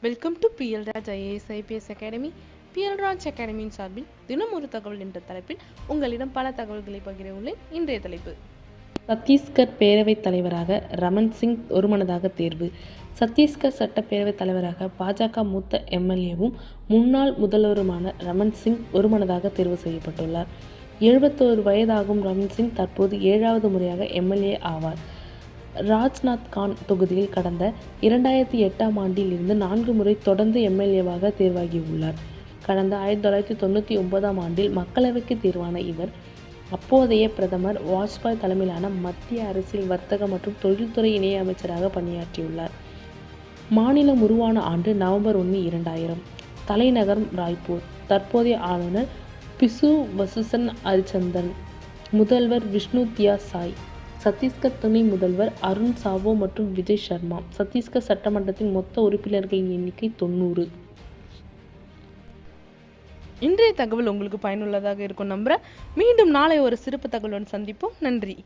Welcome to B L Raj IAS IPS academy B L Raj அகாடமியின் சார்பில் தினம் ஒரு தகவல் என்ற தலைப்பில் உங்களிடம் பல தகவல்களை பகிர உள்ளேன் இன்றைய தலைப்பு. சத்தீஸ்கர் பேரவைத் தலைவராக ரமன் சிங் ஒருமனதாக தேர்வு. சத்தீஸ்கர் சட்டப்பேரவைத் தலைவராக பாஜக மூத்த எம்எல்ஏவும் முன்னாள் முதல்வருமான ரமன் சிங் ஒருமனதாக தேர்வு செய்யப்பட்டுள்ளார். எழுபத்தோரு வயதாகும் ரமன் சிங் தற்போது ஏழாவது முறையாக எம்எல்ஏ ஆவார். ராஜ்நாத் கான் தொகுதியில் கடந்த இரண்டாயிரத்தி எட்டாம் ஆண்டில் இருந்து நான்கு முறை தொடர்ந்து எம்எல்ஏவாக தேர்வாகியுள்ளார். கடந்த ஆயிரத்தி தொள்ளாயிரத்தி தொண்ணூற்றி ஒன்பதாம் ஆண்டில் மக்களவைக்கு தேர்வான இவர் அப்போதைய பிரதமர் வாஜ்பாய் தலைமையிலான மத்திய அரசில் வர்த்தக மற்றும் தொழில்துறை இணையமைச்சராக பணியாற்றியுள்ளார். மாநிலம் உருவான ஆண்டு நவம்பர் ஒன்று இரண்டாயிரம். தலைநகரம் ராய்ப்பூர். தற்போதைய ஆளுநர் பிசு வசுசன் ஹரிச்சந்தன் முதல்வர் விஷ்ணு தியா சாய் சத்தீஸ்கர் துணை முதல்வர் அருண் சாவோ மற்றும் விஜய் சர்மா. சத்தீஸ்கர் சட்டமன்றத்தின் மொத்த உறுப்பினர்களின் எண்ணிக்கை தொண்ணூறு. இன்றைய தகவல் உங்களுக்கு பயனுள்ளதாக இருக்கும் நம்புகிறேன் மீண்டும் நாளை ஒரு சிறப்பு தகவலுடன் சந்திப்போம். நன்றி.